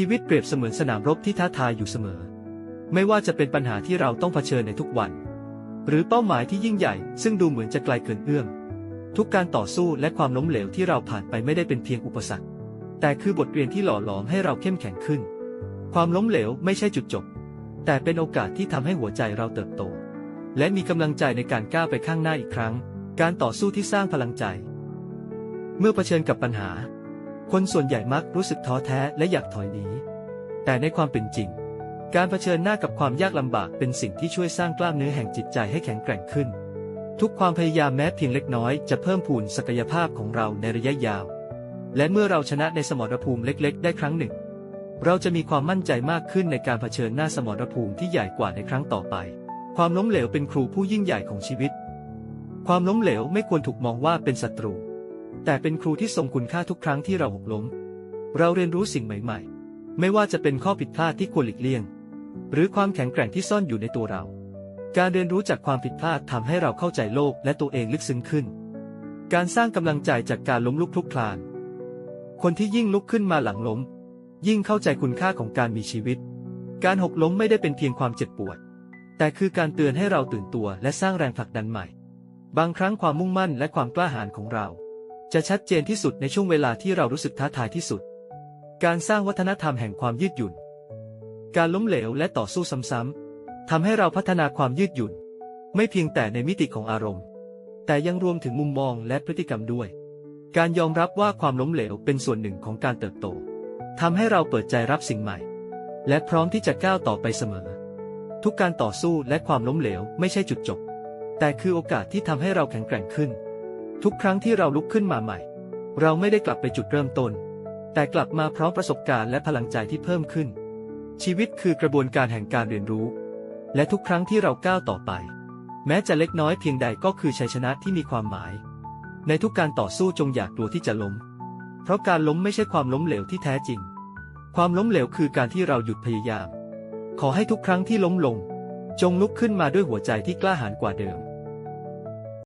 ชีวิตเปรียบเสมือนสนามรบที่ท้าทายอยู่เสมอ ไม่ว่าจะเป็นปัญหาที่เราต้องเผชิญในทุกวัน หรือเป้าหมายที่ยิ่งใหญ่ ซึ่งดูเหมือนจะไกลเกินเอื้อม ทุกการต่อสู้และความล้มเหลวที่เราผ่านไปไม่ได้เป็นเพียงอุปสรรค แต่คือบทเรียนที่หล่อหลอมให้เราเข้มแข็งขึ้น ความล้มเหลวไม่ใช่จุดจบ แต่เป็นโอกาสที่ทำให้หัวใจเราเติบโต และมีกำลังใจในการก้าวไปข้างหน้าอีกครั้ง การต่อสู้ที่สร้างพลังใจ เมื่อเผชิญกับปัญหา คนส่วนใหญ่มักรู้สึกท้อแท้และอยากถอยหนี แต่ในความเป็นจริง การเผชิญหน้ากับความยากลำบากเป็นสิ่งที่ช่วยสร้างกล้ามเนื้อแห่งจิตใจให้แข็งแกร่งขึ้น ทุกความพยายามแม้เพียงเล็กน้อยจะเพิ่มพูนศักยภาพของเราในระยะยาว และเมื่อเราชนะในสมรภูมิเล็ก ๆ ได้ครั้งหนึ่ง เราจะมีความมั่นใจมากขึ้นในการเผชิญหน้าสมรภูมิที่ใหญ่กว่าในครั้งต่อไป ความล้มเหลวเป็นครูผู้ยิ่งใหญ่ของชีวิต ความล้มเหลวไม่ควรถูกมองว่าเป็นศัตรู แต่เป็นครูที่ทรงคุณค่าทุกครั้งที่เราหกล้ม เราเรียนรู้สิ่งใหม่ๆ ไม่ว่าจะเป็นข้อผิดพลาดที่ควรหลีกเลี่ยง หรือความแข็งแกร่งที่ซ่อนอยู่ในตัวเรา การเรียนรู้จากความผิดพลาดทำให้เราเข้าใจโลกและตัวเองลึกซึ้งขึ้น การสร้างกำลังใจจากการล้มลุกคลุกคลาน คนที่ยิ่งลุกขึ้นมาหลังล้ม ยิ่งเข้าใจคุณค่าของการมีชีวิต การหกล้มไม่ได้เป็นเพียงความเจ็บปวด แต่คือการเตือนให้เราตื่นตัวและสร้างแรงผลักดันใหม่ บางครั้งความมุ่งมั่นและความกล้าหาญของเรา จะชัดเจนที่สุดในช่วงเวลาที่เรารู้สึกท้าทายที่สุด การสร้างวัฒนธรรมแห่งความยืดหยุ่น การล้มเหลวและต่อสู้ซ้ำๆทำให้เราพัฒนาความยืดหยุ่น ไม่เพียงแต่ในมิติของอารมณ์ แต่ยังรวมถึงมุมมองและพฤติกรรมด้วย การยอมรับว่าความล้มเหลวเป็นส่วนหนึ่งของการเติบโตทำให้เราเปิดใจรับสิ่งใหม่ และพร้อมที่จะก้าวต่อไปเสมอ ทุกการต่อสู้และความล้มเหลวไม่ใช่จุดจบ แต่คือโอกาสที่ทำให้เราแข็งแกร่งขึ้น ทุกครั้งที่เราลุกขึ้นมาใหม่ เราไม่ได้กลับไปจุดเริ่มต้น แต่กลับมาพร้อมประสบการณ์และพลังใจที่เพิ่มขึ้น ชีวิตคือกระบวนการแห่งการเรียนรู้ และทุกครั้งที่เราก้าวต่อไป แม้จะเล็กน้อยเพียงใดก็คือชัยชนะที่มีความหมาย ในทุกการต่อสู้จงอย่ากลัวที่จะล้ม เพราะการล้มไม่ใช่ความล้มเหลวที่แท้จริง ความล้มเหลวคือการที่เราหยุดพยายาม ขอให้ทุกครั้งที่ล้มลง จงลุกขึ้นมาด้วยหัวใจที่กล้าหาญกว่าเดิม